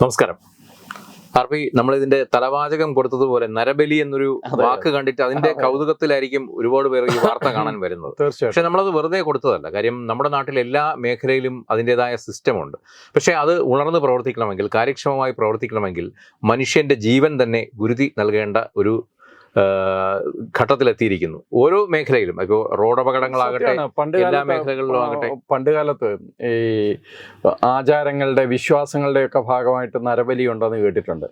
നമസ്കാരം. അർബി ഇതിന്റെ തലവാചകം കൊടുത്തതുപോലെ നരബലി എന്നൊരു വാക്ക് കണ്ടിട്ട് അതിന്റെ അതെ. കൗതുകത്തിലായിരിക്കും ഒരുപാട് പേർ ഈ വാർത്ത കാണാൻ വരുന്നത്. പക്ഷെ നമ്മളത് വെറുതെ കൊടുത്തതല്ല. കാര്യം നമ്മുടെ നാട്ടിൽ എല്ലാ മേഖലയിലും അതിന്റെതായ സിസ്റ്റമുണ്ട്. പക്ഷേ അത് ഉണർന്ന് പ്രവർത്തിക്കണമെങ്കിൽ കാര്യക്ഷമമായി പ്രവർത്തിക്കണമെങ്കിൽ മനുഷ്യന്റെ ജീവൻ തന്നെ ഗുരുതി നൽകേണ്ട ഒരു ഘട്ടത്തിലെത്തിയിരിക്കുന്നു. ഓരോ മേഖലയിലും ഇപ്പോൾ റോഡ് അപകടങ്ങളാകട്ടെ എല്ലാ മേഖലകളിലും ആകട്ടെ. പണ്ട് കാലത്ത് ഈ ആചാരങ്ങളുടെ വിശ്വാസങ്ങളുടെ ഒക്കെ ഭാഗമായിട്ട് നരബലി ഉണ്ടെന്ന് കേട്ടിട്ടുണ്ട്.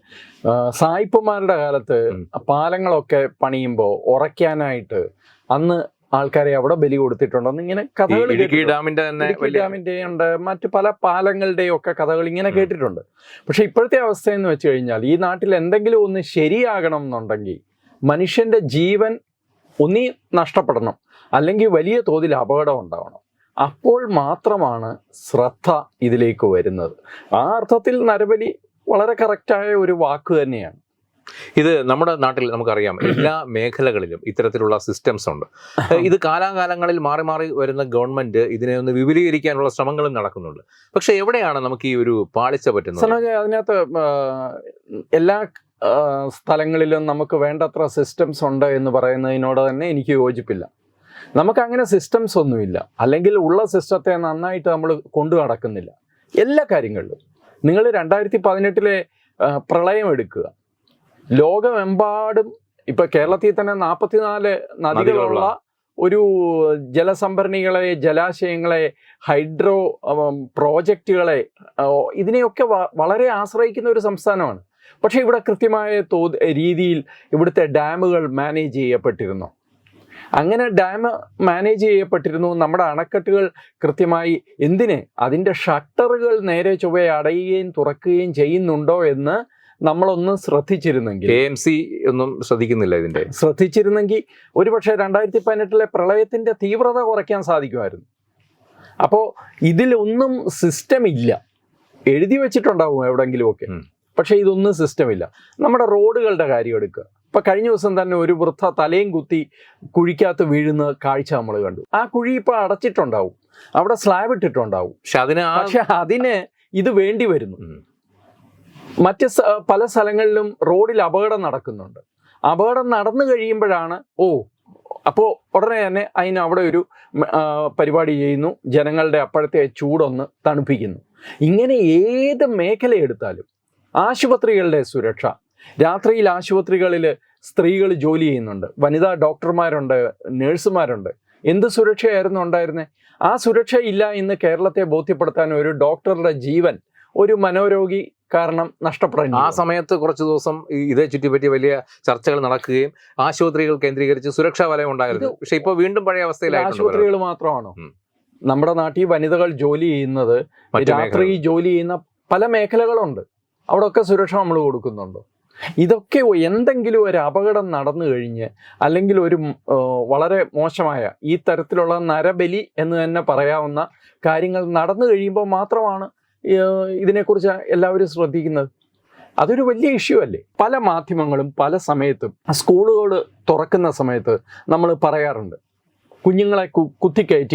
സായിപ്പുമാരുടെ കാലത്ത്. പാലങ്ങളൊക്കെ പണിയുമ്പോൾ ഉറയ്ക്കാനായിട്ട് അന്ന് ആൾക്കാരെ അവിടെ ബലി കൊടുത്തിട്ടുണ്ടെന്ന് ഇങ്ങനെ കഥകൾ ഡാമിന്റെ തന്നെ ഡാമിന്റെ ഉണ്ട് മറ്റു പല പാലങ്ങളുടെയും ഒക്കെ കഥകൾ ഇങ്ങനെ കേട്ടിട്ടുണ്ട്. പക്ഷെ ഇപ്പോഴത്തെ അവസ്ഥ എന്ന് വെച്ച് കഴിഞ്ഞാൽ ഈ നാട്ടിൽ എന്തെങ്കിലും ഒന്ന് ശരിയാകണം എന്നുണ്ടെങ്കിൽ മനുഷ്യന്റെ ജീവൻ ഒന്നീ നഷ്ടപ്പെടണം അല്ലെങ്കിൽ വലിയ തോതിൽ അപകടം ഉണ്ടാവണം അപ്പോൾ മാത്രമാണ് ശ്രദ്ധ ഇതിലേക്ക് വരുന്നത്. ആ അർത്ഥത്തിൽ നരബലി വളരെ കറക്റ്റായ ഒരു വാക്ക് തന്നെയാണ്. ഇത് നമ്മുടെ നാട്ടിൽ നമുക്കറിയാം. എല്ലാ മേഖലകളിലും ഇത്തരത്തിലുള്ള സിസ്റ്റംസ് ഉണ്ട്. ഇത് കാലാകാലങ്ങളിൽ മാറി മാറി വരുന്ന ഗവൺമെന്റ് ഇതിനെ ഒന്ന് വിപുലീകരിക്കാനുള്ള ശ്രമങ്ങളും നടക്കുന്നുണ്ട്. പക്ഷെ എവിടെയാണ് നമുക്ക് ഈ ഒരു പാളിച്ച പറ്റുന്നത്? അതിനകത്ത് എല്ലാ സ്ഥലങ്ങളിലും നമുക്ക് വേണ്ടത്ര സിസ്റ്റംസ് ഉണ്ട് എന്ന് പറയുന്നതിനോട് തന്നെ എനിക്ക് യോജിപ്പില്ല. നമുക്ക് അങ്ങനെ സിസ്റ്റംസ് ഒന്നുമില്ല. അല്ലെങ്കിൽ ഉള്ള സിസ്റ്റത്തെ നന്നായിട്ട് നമ്മൾ കൊണ്ടു നടക്കുന്നില്ല. എല്ലാ കാര്യങ്ങളിലും. നിങ്ങൾ രണ്ടായിരത്തി പതിനെട്ടിലെ പ്രളയം എടുക്കുക. ലോകമെമ്പാടും ഇപ്പൊ കേരളത്തിൽ തന്നെ നാൽപ്പത്തിനാല് നദികളുള്ള ഒരു ജലസംഭരണികളെ ജലാശയങ്ങളെ ഹൈഡ്രോ പ്രോജക്റ്റുകളെ ഇതിനെയൊക്കെ വളരെ ആശ്രയിക്കുന്ന ഒരു സംസ്ഥാനമാണ്. പക്ഷേ ഇവിടെ കൃത്യമായ തോത് രീതിയിൽ ഇവിടുത്തെ ഡാമുകൾ മാനേജ് ചെയ്യപ്പെട്ടിരുന്നു. അങ്ങനെ ഡാം മാനേജ് ചെയ്യപ്പെട്ടിരുന്നു. നമ്മുടെ അണക്കെട്ടുകൾ കൃത്യമായി എന്തിന് അതിന്റെ ഷട്ടറുകൾ നേരെ ചൊവ്വെ അടയുകയും തുറക്കുകയും ചെയ്യുന്നുണ്ടോ എന്ന് നമ്മളൊന്ന് ശ്രദ്ധിച്ചിരുന്നെങ്കിൽ. എ എം സി ഒന്നും ശ്രദ്ധിക്കുന്നില്ല ഇതിന്റെ. ശ്രദ്ധിച്ചിരുന്നെങ്കിൽ ഒരുപക്ഷെ രണ്ടായിരത്തി പതിനെട്ടിലെ പ്രളയത്തിന്റെ തീവ്രത കുറയ്ക്കാൻ സാധിക്കുമായിരുന്നു. അപ്പോൾ ഇതിലൊന്നും സിസ്റ്റം ഇല്ല. എഴുതി വെച്ചിട്ടുണ്ടാവും എവിടെങ്കിലുമൊക്കെ ഉം. പക്ഷേ ഇതൊന്നും സിസ്റ്റമില്ല നമ്മുടെ റോഡുകളുടെ കാര്യം എടുക്കുക. ഇപ്പം കഴിഞ്ഞ ദിവസം തന്നെ ഒരു വൃദ്ധ തലയും കുത്തി കുഴിക്കകത്ത് വീഴുന്ന കാഴ്ച നമ്മൾ കണ്ടു. ആ കുഴി ഇപ്പോൾ അടച്ചിട്ടുണ്ടാവും. അവിടെ സ്ലാബ് ഇട്ടിട്ടുണ്ടാവും. പക്ഷെ അതിന് പക്ഷെ അതിന് ഇത് വേണ്ടി വരുന്നു. മറ്റ് പല സ്ഥലങ്ങളിലും റോഡിൽ അപകടം നടക്കുന്നുണ്ട്. അപകടം നടന്നു കഴിയുമ്പോഴാണ് ഓ അപ്പോൾ ഉടനെ തന്നെ അതിന് അവിടെ ഒരു പരിപാടി ചെയ്യുന്നു. ജനങ്ങളുടെ അപ്പോഴത്തെ ചൂടൊന്ന് തണുപ്പിക്കുന്നു. ഇങ്ങനെ ഏത് മേഖല എടുത്താലും ആശുപത്രികളുടെ സുരക്ഷ. രാത്രിയിൽ ആശുപത്രികളിൽ സ്ത്രീകൾ ജോലി ചെയ്യുന്നുണ്ട്. വനിതാ ഡോക്ടർമാരുണ്ട് നേഴ്സുമാരുണ്ട്. എന്ത് സുരക്ഷയായിരുന്നു ഉണ്ടായിരുന്നത് ആ സുരക്ഷ ഇല്ല എന്ന് കേരളത്തെ ബോധ്യപ്പെടുത്താൻ ഒരു ഡോക്ടറുടെ ജീവൻ ഒരു മനോരോഗി കാരണം നഷ്ടപ്പെടേണ്ടി ആ സമയത്ത് കുറച്ച് ദിവസം ഇതേ ചുറ്റിപ്പറ്റി വലിയ ചർച്ചകൾ നടക്കുകയും ആശുപത്രികൾ കേന്ദ്രീകരിച്ച് സുരക്ഷാ വലയം ഉണ്ടായിരുന്നു. പക്ഷെ ഇപ്പൊ വീണ്ടും പഴയ അവസ്ഥയിൽ ആശുപത്രികൾ മാത്രമാണോ? നമ്മുടെ നാട്ടിൽ വനിതകൾ ജോലി ചെയ്യുന്നത് രാത്രി. ജോലി ചെയ്യുന്ന പല മേഖലകളുണ്ട്. അവിടെയൊക്കെ സുരക്ഷ നമ്മൾ കൊടുക്കുന്നുണ്ടോ? ഇതൊക്കെ എന്തെങ്കിലും ഒരു അപകടം നടന്നു കഴിഞ്ഞ് അല്ലെങ്കിൽ ഒരു വളരെ മോശമായ ഈ തരത്തിലുള്ള നരബലി എന്ന് തന്നെ പറയാവുന്ന കാര്യങ്ങൾ നടന്നു കഴിയുമ്പോൾ മാത്രമാണ് ഇതിനെക്കുറിച്ച് എല്ലാവരും ശ്രദ്ധിക്കുന്നത്. അതൊരു വലിയ ഇഷ്യൂ അല്ലേ? പല മാധ്യമങ്ങളും പല സമയത്തും സ്കൂളുകൾ തുറക്കുന്ന സമയത്ത് നമ്മൾ പറയാറുണ്ട് കുഞ്ഞുങ്ങളെ കു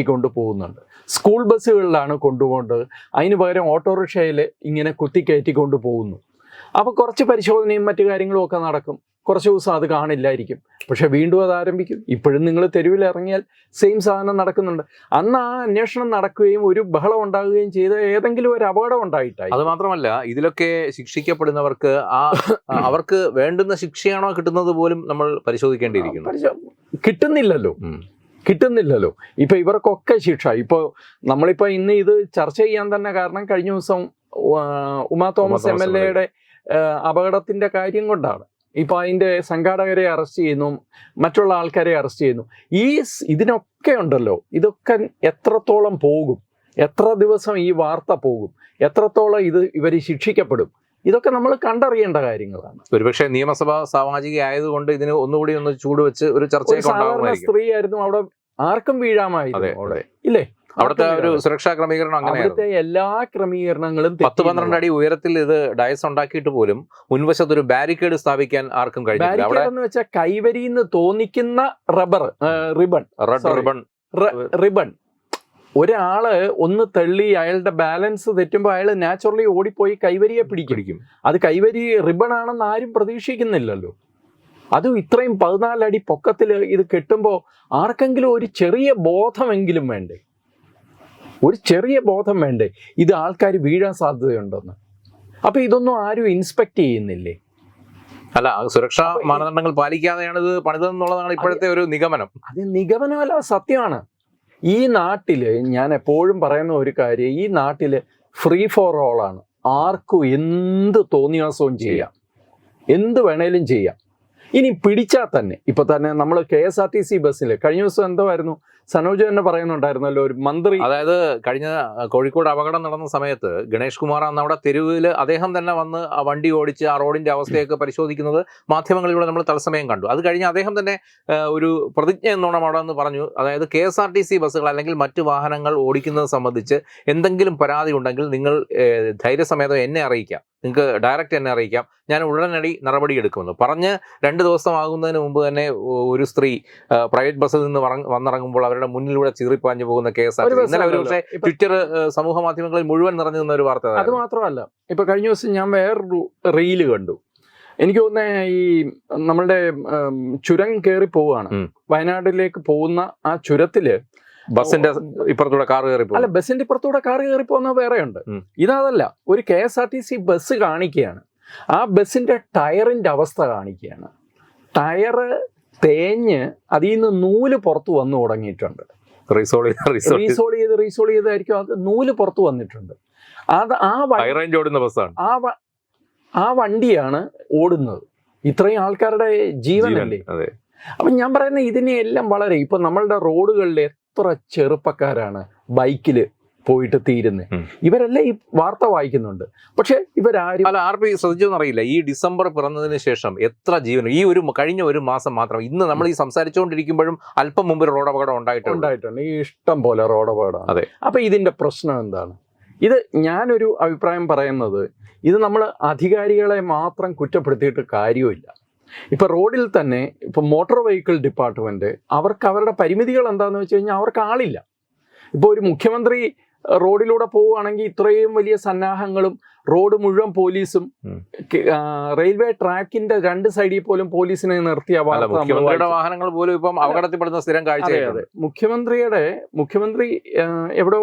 കൊണ്ടുപോകുന്നുണ്ട്. സ്കൂൾ ബസ്സുകളിലാണ് കൊണ്ടുപോകേണ്ടത്. അതിന് പകരം ഓട്ടോറിക്ഷയിൽ ഇങ്ങനെ കുത്തിക്കയറ്റി കൊണ്ടുപോകുന്നു. അപ്പോൾ കുറച്ച് പരിശോധനയും മറ്റു കാര്യങ്ങളും ഒക്കെ നടക്കും. കുറച്ച് ദിവസം അത് കാണില്ലായിരിക്കും. പക്ഷെ വീണ്ടും അത് ആരംഭിക്കും. ഇപ്പോഴും നിങ്ങൾ തെരുവിൽ ഇറങ്ങിയാൽ സെയിം സാധനം നടക്കുന്നുണ്ട്. അന്ന് ആ അന്വേഷണം നടക്കുകയും ഒരു ബഹളം ഉണ്ടാകുകയും ചെയ്ത ഏതെങ്കിലും ഒരു അപകടം ഉണ്ടായിട്ടായി അത് മാത്രമല്ല ഇതിലൊക്കെ ശിക്ഷിക്കപ്പെടുന്നവർക്ക് ആ അവർക്ക് വേണ്ടുന്ന ശിക്ഷയാണോ കിട്ടുന്നത് പോലും നമ്മൾ പരിശോധിക്കേണ്ടിയിരിക്കുന്നു. പരിശോ- കിട്ടുന്നില്ലല്ലോ. കിട്ടുന്നില്ലല്ലോ. ഇപ്പൊ ഇവർക്കൊക്കെ ശിക്ഷ. ഇപ്പൊ നമ്മളിപ്പോ ഇന്ന് ഇത് ചർച്ച ചെയ്യാൻ തന്നെ കാരണം കഴിഞ്ഞ ദിവസം ഉമാ തോമസ് എം എൽ എയുടെ അപകടത്തിന്റെ കാര്യം കൊണ്ടാണ്. ഇപ്പൊ അതിന്റെ സംഘാടകരെ അറസ്റ്റ് ചെയ്യുന്നു മറ്റുള്ള ആൾക്കാരെ അറസ്റ്റ് ചെയ്യുന്നു. ഈ ഇതിനൊക്കെ ഉണ്ടല്ലോ. ഇതൊക്കെ എത്രത്തോളം പോകും? എത്ര ദിവസം ഈ വാർത്ത പോകും? എത്രത്തോളം ഇത് ഇവർ ശിക്ഷിക്കപ്പെടും? ഇതൊക്കെ നമ്മൾ കണ്ടറിയേണ്ട കാര്യങ്ങളാണ്. ഒരുപക്ഷെ നിയമസഭ സാമാജിക ആയതുകൊണ്ട് ഇതിന് ഒന്നുകൂടി ഒന്ന് ചൂട് വെച്ച് ഒരു ചർച്ച സാധാരണ സ്ത്രീ ആയിരുന്നു അവിടെ ആർക്കും വീഴാമായിരുന്നു അവിടെ. ഇല്ലേ? അവിടുത്തെ ഒരു സുരക്ഷാ ക്രമീകരണം അങ്ങനെ എല്ലാ ക്രമീകരണങ്ങളും പത്ത് പന്ത്രണ്ട് അടി ഉയരത്തിൽ ഇത് ഡയസ് ഉണ്ടാക്കിയിട്ട് പോലും മുൻവശത്ത് ഒരു ബാരിക്കേഡ് സ്ഥാപിക്കാൻ ആർക്കും കഴിഞ്ഞില്ല അവിടെ എന്ന് വെച്ചാൽ കൈവരിന്ന് തോന്നിക്കുന്ന rubber ribbon. Red ribbon. Ribbon. ഒരാൾ ഒന്ന് തള്ളി അയാളുടെ ബാലൻസ് തെറ്റുമ്പോൾ അയാൾ നാച്ചുറലി ഓടിപ്പോയി കൈവരിയെ പിടിക്കും. അത് കൈവരി റിബൺ ആണെന്ന് ആരും പ്രതീക്ഷിക്കുന്നില്ലല്ലോ. അതും ഇത്രയും പതിനാലടി പൊക്കത്തിൽ ഇത് കെട്ടുമ്പോൾ ആർക്കെങ്കിലും ഒരു ചെറിയ ബോധമെങ്കിലും വേണ്ടേ? ഒരു ചെറിയ ബോധം വേണ്ടേ? ഇത് ആൾക്കാർ വീഴാൻ സാധ്യതയുണ്ടെന്ന്. അപ്പൊ ഇതൊന്നും ആരും ഇൻസ്പെക്ട് ചെയ്യുന്നില്ലേ? അല്ല സുരക്ഷാ മാനദണ്ഡങ്ങൾ പാലിക്കാതെയാണ് ഇത് പണിതെന്നുള്ളതാണ് ഇപ്പോഴത്തെ ഒരു നിഗമനം. അത് നിഗമനമല്ല സത്യമാണ്. ഈ നാട്ടിൽ ഞാൻ എപ്പോഴും പറയുന്ന ഒരു കാര്യം ഈ നാട്ടിൽ ഫ്രീ ഫോർ ഓൾ ആണ്. ആർക്കും എന്ത് തോന്നിയാസവും ചെയ്യാം. എന്ത് വേണേലും ചെയ്യാം. ഇനി പിടിച്ചാൽ തന്നെ. ഇപ്പൊ തന്നെ നമ്മൾ K S R T C ബസ്സിൽ കഴിഞ്ഞ ദിവസം എന്തോമായിരുന്നു സനോജ് തന്നെ പറയുന്നുണ്ടായിരുന്നല്ലോ ഒരു മന്ത്രി അതായത് കഴിഞ്ഞ കോഴിക്കോട് അപകടം നടന്ന സമയത്ത് ഗണേഷ് കുമാർ അന്ന് അവിടെ തെരുവിൽ അദ്ദേഹം തന്നെ വന്ന് ആ വണ്ടി ഓടിച്ച് ആ റോഡിന്റെ അവസ്ഥയൊക്കെ പരിശോധിക്കുന്നത് മാധ്യമങ്ങളിലൂടെ നമ്മൾ തത്സമയം കണ്ടു. അത് കഴിഞ്ഞ് അദ്ദേഹം തന്നെ ഒരു പ്രതിജ്ഞ എന്നോണം അവിടെ നിന്ന് പറഞ്ഞു. അതായത് K S R T C ബസ്സുകൾ അല്ലെങ്കിൽ മറ്റു വാഹനങ്ങൾ ഓടിക്കുന്നത് സംബന്ധിച്ച് എന്തെങ്കിലും പരാതി ഉണ്ടെങ്കിൽ നിങ്ങൾ ധൈര്യസമേതം എന്നെ അറിയിക്കാം. നിങ്ങൾക്ക് ഡയറക്റ്റ് എന്നെ അറിയിക്കാം. ഞാൻ ഉടനടി നടപടി എടുക്കുമെന്ന് പറഞ്ഞ് രണ്ട് ദിവസമാകുന്നതിന് മുമ്പ് തന്നെ ഒരു സ്ത്രീ പ്രൈവറ്റ് ബസ്സിൽ നിന്ന് വന്നിറങ്ങുമ്പോൾ അവരുടെ മുന്നിലൂടെ ചീറിപ്പാഞ്ഞു പോകുന്ന കേസാണ് ഇന്നലെ ഒരു പക്ഷേ ട്വിറ്റർ സമൂഹ മാധ്യമങ്ങളിൽ മുഴുവൻ നിറഞ്ഞു നിന്ന ഒരു വാർത്ത അത്. മാത്രമല്ല ഇപ്പൊ കഴിഞ്ഞ ദിവസം ഞാൻ വേറൊരു റീൽ കണ്ടു. എനിക്ക് തോന്നുന്ന ഈ നമ്മളുടെ ചുരം കയറി പോവുകയാണ്. വയനാട്ടിലേക്ക് പോകുന്ന ആ ചുരത്തിൽ ബസിന്റെ ഇപ്പുറത്തൂടെ കാർ കയറി അല്ല ബസിന്റെ ഇപ്പുറത്തൂടെ കാർ കയറി പോകുന്ന വേറെ ഉണ്ട് ഇതല്ല ഒരു K S R T C bus കാണിക്കുകയാണ്. ആ ബസിന്റെ ടയറിന്റെ അവസ്ഥ കാണിക്കുകയാണ്. ടയറ് തേഞ്ഞ് അതിൽ നിന്ന് നൂൽ പുറത്തു വന്നു തുടങ്ങിയിട്ടുണ്ട്. റീസോൾ ചെയ്ത് റീസോൾ ചെയ്തായിരിക്കും അത് നൂൽ പുറത്തു വന്നിട്ടുണ്ട്. അത് ആ വണ്ടി ഹൈ റേഞ്ച് ഓടുന്ന ബസ്സാണ് ആ ആ വണ്ടിയാണ് ഓടുന്നത്. ഇത്രയും ആൾക്കാരുടെ ജീവനല്ലേ? അപ്പൊ ഞാൻ പറയുന്ന ഇതിനെയെല്ലാം വളരെ ഇപ്പൊ നമ്മളുടെ റോഡുകളിൽ എത്ര ചെറുപ്പക്കാരാണ് ബൈക്കിൽ പോയിട്ട് തീരുന്നത്. ഇവരെല്ലാം ഈ വാർത്ത വായിക്കുന്നുണ്ട്. പക്ഷേ ഇവരാരും അല്ല ആർ പി ശ്രദ്ധിച്ചെന്നറിയില്ല ഈ ഡിസംബർ പിറന്നതിന് ശേഷം എത്ര ജീവൻ ഈ ഒരു കഴിഞ്ഞ ഒരു മാസം മാത്രം ഇന്ന് നമ്മൾ ഈ സംസാരിച്ചുകൊണ്ടിരിക്കുമ്പോഴും അല്പം മുമ്പ് റോഡ് അപകടം ഉണ്ടായിട്ടുണ്ട്. ഉണ്ടായിട്ടുണ്ട്. ഈ ഇഷ്ടം പോലെ റോഡ് അപകടം അതെ. അപ്പൊ ഇതിന്റെ പ്രശ്നം എന്താണ്? ഇത് ഞാനൊരു അഭിപ്രായം പറയുന്നത് ഇത് നമ്മൾ അധികാരികളെ മാത്രം കുറ്റപ്പെടുത്തിയിട്ട് കാര്യമില്ല ഇപ്പൊ റോഡിൽ തന്നെ ഇപ്പൊ മോട്ടോർ വെഹിക്കിൾ ഡിപ്പാർട്ട്മെന്റ് അവർക്ക് അവരുടെ പരിമിതികൾ എന്താണെന്ന് വെച്ച് കഴിഞ്ഞാൽ അവർക്ക് ആളില്ല. ഇപ്പൊ ഒരു മുഖ്യമന്ത്രി റോഡിലൂടെ പോവുകയാണെങ്കിൽ ഇത്രയും വലിയ സന്നാഹങ്ങളും റോഡ് മുഴുവൻ പോലീസും റെയിൽവേ ട്രാക്കിന്റെ രണ്ട് സൈഡിൽ പോലും പോലീസിനെ നിർത്തിയ മുഖ്യമന്ത്രിയുടെ വാഹനങ്ങൾ പോലും ഇപ്പം അപകടത്തിൽപ്പെടുന്ന സ്ഥിരം കാഴ്ചയാണ് മുഖ്യമന്ത്രിയുടെ മുഖ്യമന്ത്രി എവിടെ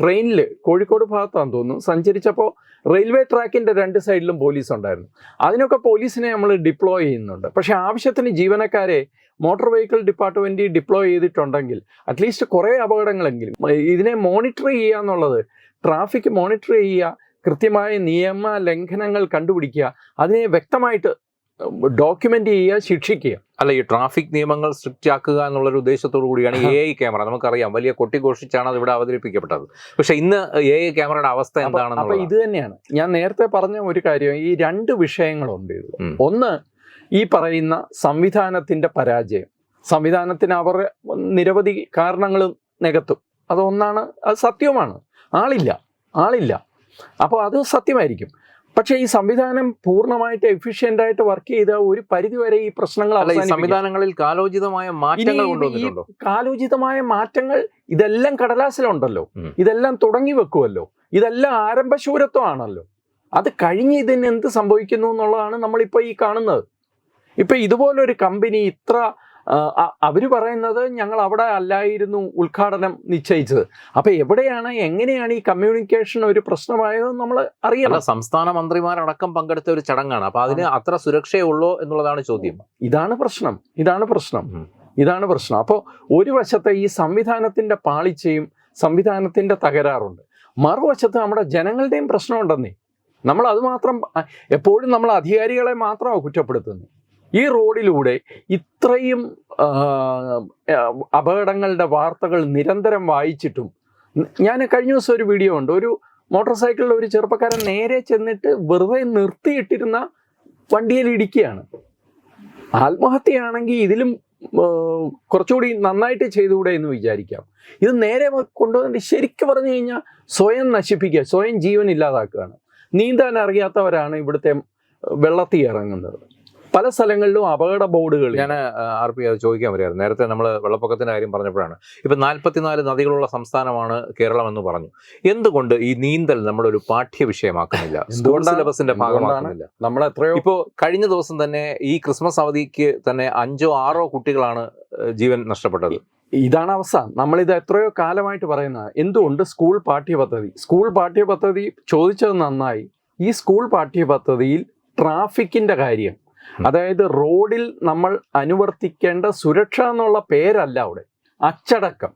ട്രെയിനിൽ കോഴിക്കോട് ഭാഗത്താണെന്ന് തോന്നുന്നു സഞ്ചരിച്ചപ്പോൾ റെയിൽവേ ട്രാക്കിന്റെ രണ്ട് സൈഡിലും പോലീസ് ഉണ്ടായിരുന്നു അതിനൊക്കെ പോലീസിനെ നമ്മൾ ഡിപ്ലോയ് ചെയ്യുന്നുണ്ട്. പക്ഷെ ആവശ്യത്തിന് ജീവനക്കാരെ മോട്ടോർ വെഹിക്കിൾ ഡിപ്പാർട്ട്മെന്റ് ഡിപ്ലോയ് ചെയ്തിട്ടുണ്ടെങ്കിൽ അറ്റ്ലീസ്റ്റ് കുറേ അപകടങ്ങളെങ്കിലും ഇതിനെ മോണിറ്റർ ചെയ്യുക എന്നുള്ളത് ട്രാഫിക് മോണിറ്റർ ചെയ്യുക കൃത്യമായ നിയമ ലംഘനങ്ങൾ കണ്ടുപിടിക്കുക അതിനെ വ്യക്തമായിട്ട് ഡോക്യുമെന്റ് ചെയ്യുക ശിക്ഷിക്കുക. അല്ല ഈ ട്രാഫിക് നിയമങ്ങൾ സ്ട്രിക്റ്റ് ആക്കുക എന്നുള്ളൊരു ഉദ്ദേശത്തോടു കൂടിയാണ് എ ഐ ക്യാമറ. നമുക്കറിയാം വലിയ കൊട്ടിഘോഷിച്ചാണ് അത് ഇവിടെ അവതരിപ്പിക്കപ്പെട്ടത്. പക്ഷെ ഇന്ന് എ ഐ ക്യാമറയുടെ അവസ്ഥ എന്താണ് അപ്പൊ എന്താണെന്നുള്ളത് ഇത് തന്നെയാണ്. ഞാൻ നേരത്തെ പറഞ്ഞ ഒരു കാര്യം ഈ രണ്ട് വിഷയങ്ങളുണ്ട് ഒന്ന് ഈ പറയുന്ന സംവിധാനത്തിന്റെ പരാജയം. സംവിധാനത്തിന് അവർ നിരവധി കാരണങ്ങൾ നികത്തും. അതൊന്നാണ് അത് സത്യവുമാണ്. ആളില്ല ആളില്ല. അപ്പോൾ അത് സത്യമായിരിക്കും. പക്ഷേ ഈ സംവിധാനം പൂർണമായിട്ട് എഫിഷ്യന്റ് ആയിട്ട് വർക്ക് ചെയ്ത ഒരു പരിധിവരെ ഈ പ്രശ്നങ്ങൾ. സംവിധാനങ്ങളിൽ കാലോചിതമായ മാറ്റങ്ങൾ ഈ കൊണ്ടുവന്നിട്ടുണ്ടോ? കാലോചിതമായ മാറ്റങ്ങൾ ഇതെല്ലാം കടലാസിലുണ്ടല്ലോ. ഇതെല്ലാം തുടങ്ങി വെക്കുമല്ലോ ഇതെല്ലാം ആരംഭശൂരത്വമാണല്ലോ. അത് കഴിഞ്ഞ് ഇതിന് എന്ത് സംഭവിക്കുന്നു എന്നുള്ളതാണ് നമ്മളിപ്പോൾ ഈ കാണുന്നത്. ഇപ്പൊ ഇതുപോലൊരു കമ്പനി ഇത്ര അവർ അവർ പറയുന്നത് ഞങ്ങൾ അവിടെ അല്ലായിരുന്നു ഉദ്ഘാടനം നിശ്ചയിച്ചത്. അപ്പൊ എവിടെയാണ് എങ്ങനെയാണ് ഈ കമ്മ്യൂണിക്കേഷൻ ഒരു പ്രശ്നമായത് നമ്മൾ അറിയണം. സംസ്ഥാന മന്ത്രിമാരടക്കം പങ്കെടുത്ത ഒരു ചടങ്ങാണ്. അപ്പൊ അതിന് അത്ര സുരക്ഷയുള്ളോ എന്നുള്ളതാണ് ചോദ്യം. ഇതാണ് പ്രശ്നം. ഇതാണ് പ്രശ്നം. ഇതാണ് പ്രശ്നം. അപ്പോൾ ഒരു വശത്തെ ഈ സംവിധാനത്തിന്റെ പാളിച്ചയും സംവിധാനത്തിന്റെ തകരാറുണ്ട്. മറുവശത്ത് നമ്മുടെ ജനങ്ങളുടെയും പ്രശ്നമുണ്ടെന്നേ നമ്മൾ അതുമാത്രം എപ്പോഴും നമ്മൾ അധികാരികളെ മാത്രമാണ് കുറ്റപ്പെടുത്തുന്നത് ഈ റോഡിലൂടെ ഇത്രയും അപകടങ്ങളുടെ വാർത്തകൾ നിരന്തരം വായിച്ചിട്ടും ഞാൻ കഴിഞ്ഞ ദിവസം ഒരു വീഡിയോ ഉണ്ട് ഒരു മോട്ടോർ സൈക്കിളിൽ ഒരു ചെറുപ്പക്കാരൻ നേരെ ചെന്നിട്ട് വെറുതെ നിർത്തിയിട്ടിരുന്ന വണ്ടിയിൽ ഇടിക്കുകയാണ്. ആത്മഹത്യയാണെങ്കിൽ ഇതിലും കുറച്ചുകൂടി നന്നായിട്ട് ചെയ്തുകൂടെ എന്ന് വിചാരിക്കാം. ഇത് നേരെ കൊണ്ടുവന്നിട്ട് ശരിക്കും പറഞ്ഞു കഴിഞ്ഞാൽ സ്വയം നശിപ്പിക്കുക സ്വയം ജീവൻ ഇല്ലാതാക്കുകയാണ്. നീന്താൻ അറിയാത്തവരാണ് ഇവിടുത്തെ വെള്ളത്തിൽ ഇറങ്ങുന്നത്. പല സ്ഥലങ്ങളിലും അപകട ബോർഡുകൾ ഞാൻ ആർ പി അത് ചോദിക്കാൻ വരികയായിരുന്നു. നേരത്തെ നമ്മൾ വെള്ളപ്പൊക്കത്തിന്റെ കാര്യം പറഞ്ഞപ്പോഴാണ്. ഇപ്പം നാൽപ്പത്തിനാല് നദികളുള്ള സംസ്ഥാനമാണ് കേരളം എന്ന് പറഞ്ഞു. എന്തുകൊണ്ട് ഈ നീന്തൽ നമ്മളൊരു പാഠ്യ വിഷയമാക്കുന്നില്ല? സ്കൂൾ സിലബസിന്റെ? ഭാഗമാക്കുന്നില്ല. നമ്മൾ എത്രയോ ഇപ്പോൾ കഴിഞ്ഞ ദിവസം തന്നെ ഈ ക്രിസ്മസ് അവധിക്ക് തന്നെ അഞ്ചോ ആറോ കുട്ടികളാണ് ജീവൻ നഷ്ടപ്പെട്ടത്. ഇതാണ് അവസ്ഥ. നമ്മളിത് എത്രയോ കാലമായിട്ട് പറയുന്നത് എന്തുകൊണ്ട് സ്കൂൾ പാഠ്യപദ്ധതി? സ്കൂൾ പാഠ്യപദ്ധതി ചോദിച്ചത് നന്നായി. ഈ സ്കൂൾ പാഠ്യപദ്ധതിയിൽ ട്രാഫിക്കിന്റെ കാര്യം. അതായത് റോഡിൽ നമ്മൾ അനുവർത്തിക്കേണ്ട സുരക്ഷ എന്നുള്ള പേരല്ല അവിടെ. അച്ചടക്കം.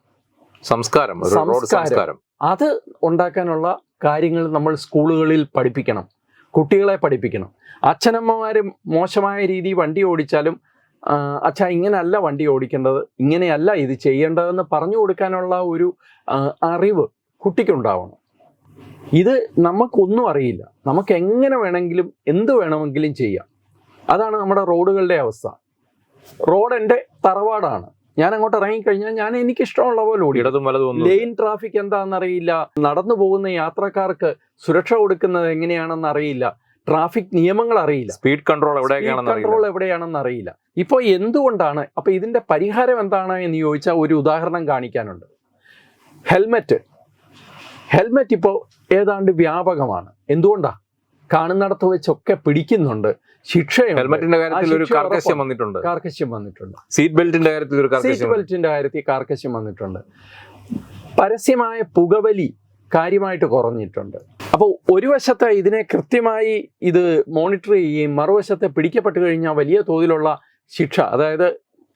സംസ്കാരം സംസ്കാരം. അത് ഉണ്ടാക്കാനുള്ള കാര്യങ്ങൾ നമ്മൾ സ്കൂളുകളിൽ പഠിപ്പിക്കണം. കുട്ടികളെ പഠിപ്പിക്കണം. അച്ഛനമ്മമാരും മോശമായ രീതി വണ്ടി ഓടിച്ചാലും അച്ഛ അച്ഛാ ഇങ്ങനെയല്ല വണ്ടി ഓടിക്കേണ്ടത് ഇങ്ങനെയല്ല ഇത് ചെയ്യേണ്ടതെന്ന് പറഞ്ഞു കൊടുക്കാനുള്ള ഒരു അറിവ് കുട്ടിക്കുണ്ടാവണം. ഇത് നമുക്കൊന്നും അറിയില്ല. നമുക്ക് എങ്ങനെ വേണമെങ്കിലും എന്ത് വേണമെങ്കിലും ചെയ്യാം. അതാണ് നമ്മുടെ റോഡുകളുടെ അവസ്ഥ. റോഡ് എന്റെ തറവാടാണ്. ഞാൻ അങ്ങോട്ട് ഇറങ്ങിക്കഴിഞ്ഞാൽ ഞാൻ എനിക്ക് ഇഷ്ടമുള്ള പോലെ ഓടി ഇടതും വലതും ലൈൻ ലെയിൻ ട്രാഫിക് എന്താണെന്നറിയില്ല. നടന്നു പോകുന്ന യാത്രക്കാർക്ക് സുരക്ഷ കൊടുക്കുന്നത് എങ്ങനെയാണെന്ന് അറിയില്ല. ട്രാഫിക് നിയമങ്ങൾ അറിയില്ല. സ്പീഡ് കൺട്രോൾ എവിടെയൊക്കെയാണെന്ന് കൺട്രോൾ അറിയില്ല. എവിടെയാണെന്ന് അറിയില്ല. ഇപ്പോൾ എന്തുകൊണ്ടാണ്? അപ്പൊ ഇതിന്റെ പരിഹാരം എന്താണ് എന്ന് ചോദിച്ചാൽ ഒരു ഉദാഹരണം കാണിക്കാനുണ്ട്. ഹെൽമെറ്റ് ഹെൽമെറ്റ് ഇപ്പോൾ ഏതാണ്ട് വ്യാപകമാണ്. എന്തുകൊണ്ടാ? കാണുന്നിടത്ത് വെച്ചൊക്കെ പിടിക്കുന്നുണ്ട്. ശിക്ഷയും ഹെൽമെറ്റിന്റെ കാര്യത്തിൽ ഒരു കാർക്കശ്യം വന്നിട്ടുണ്ട്. കാർക്കശ്യം വന്നിട്ടുണ്ട്. സീറ്റ് ബെൽറ്റിന്റെ കാര്യത്തിൽ ഒരു സീറ്റ് ബെൽറ്റിന്റെ കാര്യത്തിൽ കാർക്കശ്യം വന്നിട്ടുണ്ട്. പരസ്യമായ പുകവലി കാര്യമായിട്ട് കുറഞ്ഞിട്ടുണ്ട്. അപ്പോൾ ഒരു വശത്തെ ഇതിനെ കൃത്യമായി ഇത് മോണിറ്റർ ചെയ്യുകയും മറുവശത്തെ പിടിക്കപ്പെട്ട് കഴിഞ്ഞാൽ വലിയ തോതിലുള്ള ശിക്ഷ അതായത്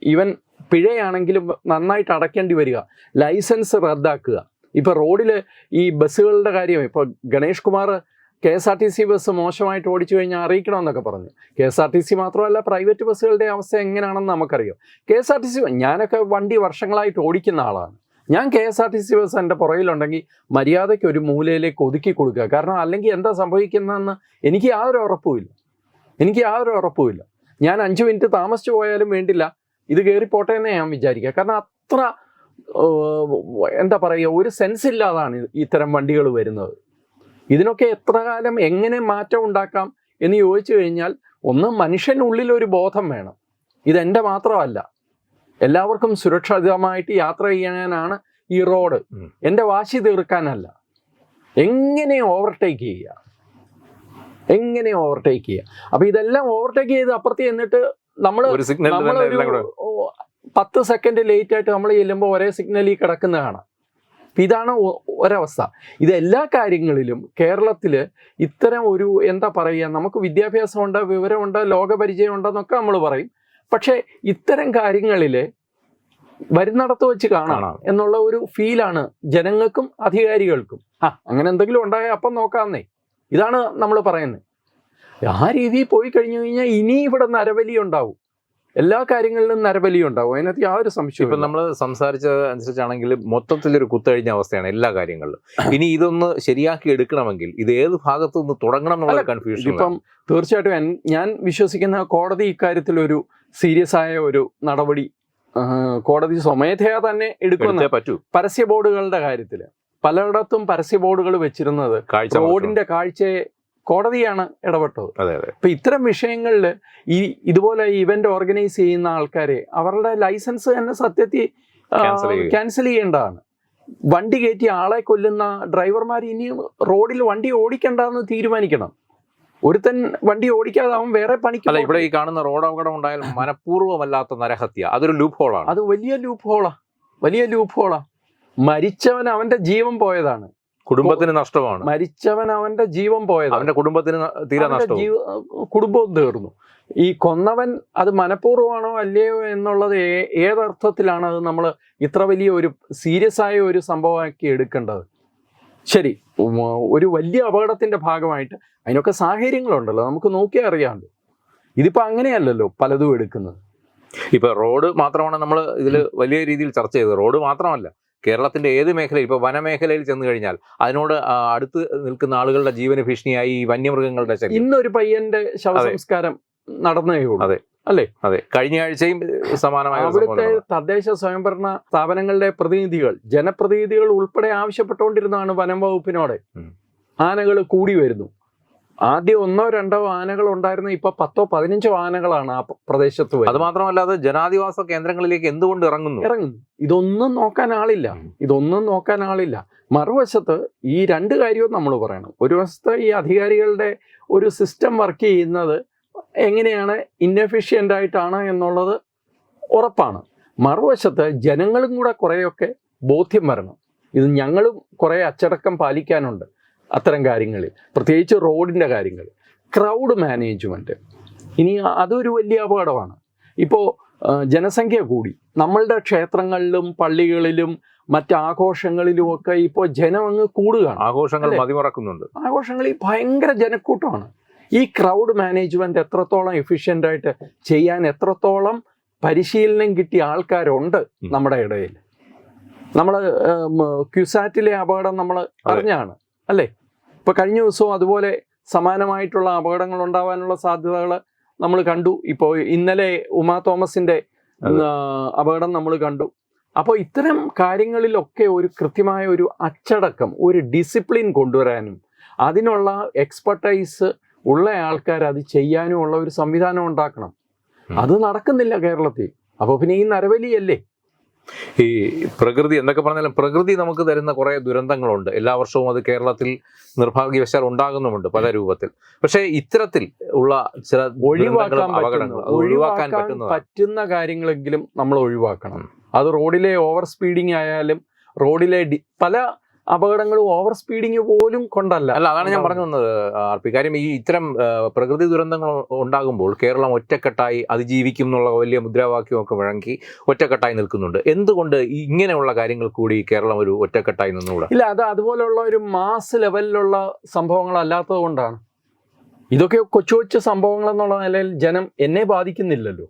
ഇവൻ പിഴയാണെങ്കിലും നന്നായിട്ട് അടയ്ക്കേണ്ടി വരിക ലൈസൻസ് റദ്ദാക്കുക. ഇപ്പൊ റോഡിൽ ഈ ബസ്സുകളുടെ കാര്യം ഇപ്പൊ Ganesh Kumar K S R T C bus മോശമായിട്ട് ഓടിച്ചു കഴിഞ്ഞാൽ അറിയിക്കണമെന്നൊക്കെ പറഞ്ഞു. K S R T C മാത്രമല്ല പ്രൈവറ്റ് ബസ്സുകളുടെ അവസ്ഥ എങ്ങനെയാണെന്ന് നമുക്കറിയാം. K S R T C ഞാനൊക്കെ വണ്ടി വർഷങ്ങളായിട്ട് ഓടിക്കുന്ന ആളാണ്. ഞാൻ K S R T C bus എന്റെ പുറകിലുണ്ടെങ്കിൽ മര്യാദയ്ക്ക് ഒരു മൂലയിലേക്ക് ഒതുക്കി കൊടുക്കുക. കാരണം അല്ലെങ്കിൽ എന്താ സംഭവിക്കുന്നതെന്ന് എനിക്ക് യാതൊരു ഉറപ്പുമില്ല. എനിക്ക് യാതൊരു ഉറപ്പുമില്ല. ഞാൻ അഞ്ച് മിനിറ്റ് താമസിച്ചു പോയാലും വേണ്ടില്ല. ഇത് കയറി പോട്ടെ എന്നേ ഞാൻ വിചാരിക്കുക. കാരണം അത്ര എന്താ പറയുക ഒരു സെൻസ് ഇല്ലാതാണ് ഇത്തരം വണ്ടികൾ വരുന്നത്. ഇതിനൊക്കെ എത്ര കാലം എങ്ങനെ മാറ്റം ഉണ്ടാക്കാം എന്ന് ചോദിച്ചു കഴിഞ്ഞാൽ ഒന്ന് മനുഷ്യനുള്ളിൽ ഒരു ബോധം വേണം. ഇതെന്റെ മാത്രമല്ല. എല്ലാവർക്കും സുരക്ഷിതമായിട്ട് യാത്ര ചെയ്യാനാണ് ഈ റോഡ്. എന്റെ വാശി തീർക്കാനല്ല. എങ്ങനെ ഓവർടേക്ക് ചെയ്യുക? എങ്ങനെ ഓവർടേക്ക് ചെയ്യുക? അപ്പൊ ഇതെല്ലാം ഓവർടേക്ക് ചെയ്ത് അപ്പുറത്ത് എന്നിട്ട് നമ്മൾ നമ്മളൊരു പത്ത് സെക്കൻഡ് ലേറ്റ് ആയിട്ട് നമ്മൾ ചെല്ലുമ്പോൾ ഒരേ സിഗ്നലിൽ കിടക്കുന്ന കാണാം. അപ്പൊ ഇതാണ് ഒരവസ്ഥ. ഇത് എല്ലാ കാര്യങ്ങളിലും കേരളത്തിൽ ഇത്തരം ഒരു എന്താ പറയുക നമുക്ക് വിദ്യാഭ്യാസമുണ്ട് വിവരമുണ്ട് ലോകപരിചയം ഉണ്ടെന്നൊക്കെ നമ്മൾ പറയും. പക്ഷേ ഇത്തരം കാര്യങ്ങളിൽ വരുന്നിടത്ത് വെച്ച് കാണാം. എന്നുള്ള ഒരു ഫീലാണ് ജനങ്ങൾക്കും അധികാരികൾക്കും. ആ അങ്ങനെ എന്തെങ്കിലും ഉണ്ടായാൽ അപ്പം നോക്കാമെന്നേ. ഇതാണ് നമ്മൾ പറയുന്നത്. ആ രീതിയിൽ പോയി കഴിഞ്ഞു കഴിഞ്ഞാൽ ഇനി ഇവിടെ നരവലി ഉണ്ടാവും. എല്ലാ കാര്യങ്ങളിലും നരബലി ഉണ്ടാവും അതിനകത്ത് യാതൊരു ഇപ്പൊ ഇപ്പം നമ്മൾ സംസാരിച്ചത് അനുസരിച്ചാണെങ്കിൽ മൊത്തത്തിലൊരു കുത്തഴിഞ്ഞ അവസ്ഥയാണ് എല്ലാ കാര്യങ്ങളിലും. ഇനി ഇതൊന്ന് ശരിയാക്കി എടുക്കണമെങ്കിൽ ഇത് ഏത് ഭാഗത്തു നിന്ന് തുടങ്ങണം എന്നുള്ള കൺഫ്യൂഷൻ ഇപ്പം തീർച്ചയായിട്ടും ഞാൻ വിശ്വസിക്കുന്ന കോടതി ഇക്കാര്യത്തിൽ ഒരു സീരിയസ് ആയ ഒരു നടപടി കോടതി സ്വമേധയാ തന്നെ എടുക്കുന്നേ പറ്റൂ. പരസ്യ ബോർഡുകളുടെ കാര്യത്തിൽ പലയിടത്തും പരസ്യ ബോർഡുകൾ വെച്ചിരുന്നത്. റോഡിന്റെ കാഴ്ചയെ കോടതിയാണ് ഇടപെട്ടത്. അതെ അതെ. അപ്പൊ ഇത്തരം വിഷയങ്ങളിൽ ഈ ഇതുപോലെ ഇവന്റ് ഓർഗനൈസ് ചെയ്യുന്ന ആൾക്കാരെ അവരുടെ ലൈസൻസ് തന്നെ സത്യത്തിൽ. ക്യാൻസൽ ചെയ്യേണ്ടതാണ്. വണ്ടി കയറ്റി ആളെ കൊല്ലുന്ന ഡ്രൈവർമാർ ഇനി റോഡിൽ വണ്ടി ഓടിക്കണ്ടെന്ന് തീരുമാനിക്കണം. ഒരുത്തൻ വണ്ടി ഓടിക്കാതെ അവൻ വേറെ പണിക്ക് അല്ല ഇവിടെ ഈ കാണുന്ന റോഡ് അപകടം ഉണ്ടായാലും മനഃപൂർവമല്ലാത്ത നരഹത്യ. അതൊരു ലൂപ്പ് ഹോളാണ് അത് വലിയ ലൂപ്പ് ഹോളാ വലിയ ലൂപ്പ് ഹോളാ മരിച്ചവൻ അവന്റെ ജീവൻ പോയതാണ്. കുടുംബത്തിന് നഷ്ടമാണ്. മരിച്ചവൻ അവന്റെ ജീവൻ പോയത്. അവന്റെ കുടുംബത്തിന് തീരെ നഷ്ടം കുടുംബവും തീർന്നു. ഈ കൊന്നവൻ അത് മനഃപൂർവമാണോ അല്ലയോ എന്നുള്ളത് ഏതർത്ഥത്തിലാണ് അത് നമ്മൾ ഇത്ര വലിയ ഒരു സീരിയസ് ആയ ഒരു സംഭവമാക്കി എടുക്കേണ്ടത്? ശരി ഒരു വലിയ അപകടത്തിന്റെ ഭാഗമായിട്ട് അതിനൊക്കെ സാഹചര്യങ്ങളുണ്ടല്ലോ. നമുക്ക് നോക്കിയാൽ അറിയാമല്ലോ. ഇതിപ്പോ അങ്ങനെയല്ലല്ലോ പലതും എടുക്കുന്നത്. ഇപ്പൊ റോഡ് മാത്രമാണ് നമ്മൾ ഇതിൽ വലിയ രീതിയിൽ ചർച്ച ചെയ്തത്. റോഡ് മാത്രമല്ല കേരളത്തിന്റെ ഏത് മേഖലയിൽ ഇപ്പോൾ വനമേഖലയിൽ ചെന്ന് കഴിഞ്ഞാൽ അതിനോട് അടുത്ത് നിൽക്കുന്ന ആളുകളുടെ ജീവന ഭീഷണിയായി ഈ വന്യമൃഗങ്ങളുടെ ശല്യം. ഇന്നൊരു പയ്യന്റെ ശവസംസ്കാരം നടന്നേ ഉള്ളൂ. അതെ. അല്ലേ? അതെ. കഴിഞ്ഞ ആഴ്ചയും സമാനമായ അവിടുത്തെ. തദ്ദേശ സ്വയംഭരണ സ്ഥാപനങ്ങളുടെ പ്രതിനിധികൾ ജനപ്രതിനിധികൾ ഉൾപ്പെടെ ആവശ്യപ്പെട്ടുകൊണ്ടിരുന്നതാണ് വനം വകുപ്പിനോട്. ആനകൾ കൂടി വരുന്നു. ആദ്യം ഒന്നോ രണ്ടോ ആനകൾ ഉണ്ടായിരുന്ന ഇപ്പൊ പത്തോ പതിനഞ്ചോ ആനകളാണ് ആ പ്രദേശത്ത് അത് മാത്രമല്ലാതെ ജനാധിവാസ കേന്ദ്രങ്ങളിലേക്ക് എന്തുകൊണ്ട് ഇറങ്ങുന്നു? ഇറങ്ങുന്നു. ഇതൊന്നും നോക്കാൻ ആളില്ല. ഇതൊന്നും നോക്കാൻ ആളില്ല. മറുവശത്ത് ഈ രണ്ട് കാര്യവും നമ്മൾ പറയണം. ഒരു വശത്ത് ഈ അധികാരികളുടെ ഒരു സിസ്റ്റം വർക്ക് ചെയ്യുന്നത് എങ്ങനെയാണ് ഇൻഎഫിഷ്യന്റ് ആയിട്ടാണ് എന്നുള്ളത് ഉറപ്പാണ്. മറുവശത്ത് ജനങ്ങളും കൂടെ കുറേയൊക്കെ ബോധ്യം വരണം. ഇത് ഞങ്ങളും കുറേ അച്ചടക്കം പാലിക്കാനുണ്ട്. അത്തരം കാര്യങ്ങളിൽ പ്രത്യേകിച്ച് റോഡിന്റെ കാര്യങ്ങൾ ക്രൗഡ് മാനേജ്മെന്റ് ഇനി അതൊരു വലിയ അപകടമാണ്. ഇപ്പോൾ ജനസംഖ്യ കൂടി. നമ്മളുടെ ക്ഷേത്രങ്ങളിലും പള്ളികളിലും മറ്റ് ആഘോഷങ്ങളിലുമൊക്കെ ഇപ്പോൾ ജനം അങ്ങ് കൂടുകയാണ്. ആഘോഷങ്ങൾ മതിമറക്കുന്നുണ്ട്. ആഘോഷങ്ങൾ ഈ ഭയങ്കര ജനക്കൂട്ടമാണ്. ഈ ക്രൗഡ് മാനേജ്മെന്റ് എത്രത്തോളം എഫിഷ്യന്റ് ആയിട്ട് ചെയ്യാൻ എത്രത്തോളം പരിശീലനം കിട്ടിയ ആൾക്കാരുണ്ട് നമ്മുടെ ഇടയിൽ. നമ്മൾ ക്യുസാറ്റിലെ അപകടം നമ്മൾ അറിഞ്ഞാണ്. അല്ലേ? ഇപ്പൊ കഴിഞ്ഞ ദിവസവും അതുപോലെ സമാനമായിട്ടുള്ള അപകടങ്ങൾ ഉണ്ടാവാനുള്ള സാധ്യതകൾ നമ്മൾ കണ്ടു. ഇപ്പോൾ ഇന്നലെ ഉമാ തോമസിന്റെ അപകടം നമ്മൾ കണ്ടു. അപ്പോൾ ഇത്തരം കാര്യങ്ങളിലൊക്കെ ഒരു കൃത്യമായ ഒരു അച്ചടക്കം ഒരു ഡിസിപ്ലിൻ കൊണ്ടുവരാനും അതിനുള്ള എക്സ്പെർട്ടൈസ് ഉള്ള ആൾക്കാർ അത് ചെയ്യാനും ഉള്ള ഒരു സംവിധാനം ഉണ്ടാക്കണം. അത് നടക്കുന്നില്ല കേരളത്തിൽ. അപ്പോൾ പിന്നെ ഈ നരവലിയല്ലേ ഈ പ്രകൃതി എന്തൊക്കെ പറഞ്ഞാലും പ്രകൃതി നമുക്ക് തരുന്ന കുറേ ദുരന്തങ്ങളുണ്ട്. എല്ലാ വർഷവും അത് കേരളത്തിൽ നിർഭാഗ്യവശാൽ ഉണ്ടാകുന്നുമുണ്ട് പല രൂപത്തിൽ. പക്ഷേ ഇത്തരത്തിൽ ഉള്ള ചില ഒഴിവാക്കാൻ ഒഴിവാക്കാൻ പറ്റുന്ന കാര്യങ്ങളെങ്കിലും നമ്മൾ ഒഴിവാക്കണം. അത് റോഡിലെ ഓവർ സ്പീഡിങ് ആയാലും റോഡിലെ പല അപകടങ്ങളും ഓവർ സ്പീഡിങ് പോലും കൊണ്ടല്ല. അല്ല അതാണ് ഞാൻ പറഞ്ഞു വന്നത്. ആർ പി കാര്യം ഈ ഇത്തരം പ്രകൃതി ദുരന്തങ്ങൾ ഉണ്ടാകുമ്പോൾ കേരളം ഒറ്റക്കെട്ടായി അതിജീവിക്കും എന്നുള്ള വലിയ മുദ്രാവാക്യമൊക്കെ വഴങ്ങി ഒറ്റക്കെട്ടായി നിൽക്കുന്നുണ്ട്. എന്തുകൊണ്ട് ഇങ്ങനെയുള്ള കാര്യങ്ങൾ കൂടി കേരളം ഒരു ഒറ്റക്കെട്ടായി നിന്നുകൂടാ? ഇല്ല അത് അതുപോലെയുള്ള ഒരു മാസ് ലെവലിലുള്ള സംഭവങ്ങൾ അല്ലാത്തത് കൊണ്ടാണ്. ഇതൊക്കെ കൊച്ചു കൊച്ചു സംഭവങ്ങൾ എന്നുള്ള നിലയിൽ ജനം എന്നെ ബാധിക്കുന്നില്ലല്ലോ.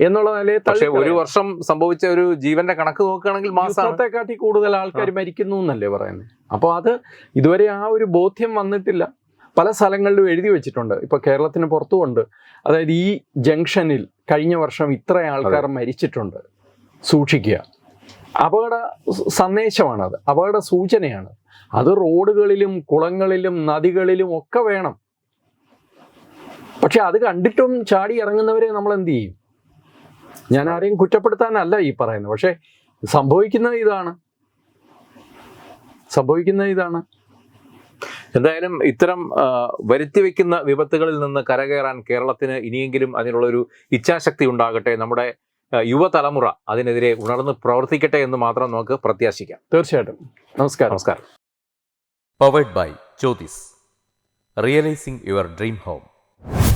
എന്നുള്ള നിലയിൽ പക്ഷേ ഒരു വർഷം സംഭവിച്ച ഒരു ജീവന്റെ കണക്ക് നോക്കുകയാണെങ്കിൽ മാസത്തെക്കാട്ടി കൂടുതൽ ആൾക്കാർ മരിക്കുന്നു എന്നല്ലേ പറയുന്നത്. അപ്പോൾ അത് ഇതുവരെ ആ ഒരു ബോധ്യം വന്നിട്ടില്ല. പല സ്ഥലങ്ങളിലും എഴുതി വെച്ചിട്ടുണ്ട്. ഇപ്പൊ കേരളത്തിന് പുറത്തുമുണ്ട്. അതായത് ഈ ജംഗ്ഷനിൽ കഴിഞ്ഞ വർഷം ഇത്ര ആൾക്കാർ മരിച്ചിട്ടുണ്ട്. സൂക്ഷിക്കുക. അപകട സന്ദേശമാണ് സന്ദേശമാണത്. അപകട സൂചനയാണ്. അത് റോഡുകളിലും കുളങ്ങളിലും നദികളിലും ഒക്കെ വേണം. പക്ഷെ അത് കണ്ടിട്ടും ചാടി ഇറങ്ങുന്നവരെ നമ്മൾ എന്ത് ചെയ്യും? ഞാൻ ആരെയും കുറ്റപ്പെടുത്താനല്ല ഈ പറയുന്നത്. പക്ഷെ സംഭവിക്കുന്ന ഇതാണ്. സംഭവിക്കുന്ന ഇതാണ്. എന്തായാലും ഇത്തരം വരുത്തി വെക്കുന്ന വിപത്തുകളിൽ നിന്ന് കരകയറാൻ കേരളത്തിന് ഇനിയെങ്കിലും അതിനുള്ളൊരു ഇച്ഛാശക്തി ഉണ്ടാകട്ടെ. നമ്മുടെ യുവതലമുറ അതിനെതിരെ ഉണർന്ന് പ്രവർത്തിക്കട്ടെ എന്ന് മാത്രം നമുക്ക് പ്രത്യാശിക്കാം. തീർച്ചയായിട്ടും. നമസ്കാരം. നമസ്കാരം. Powered by Jyothis realising your dream home.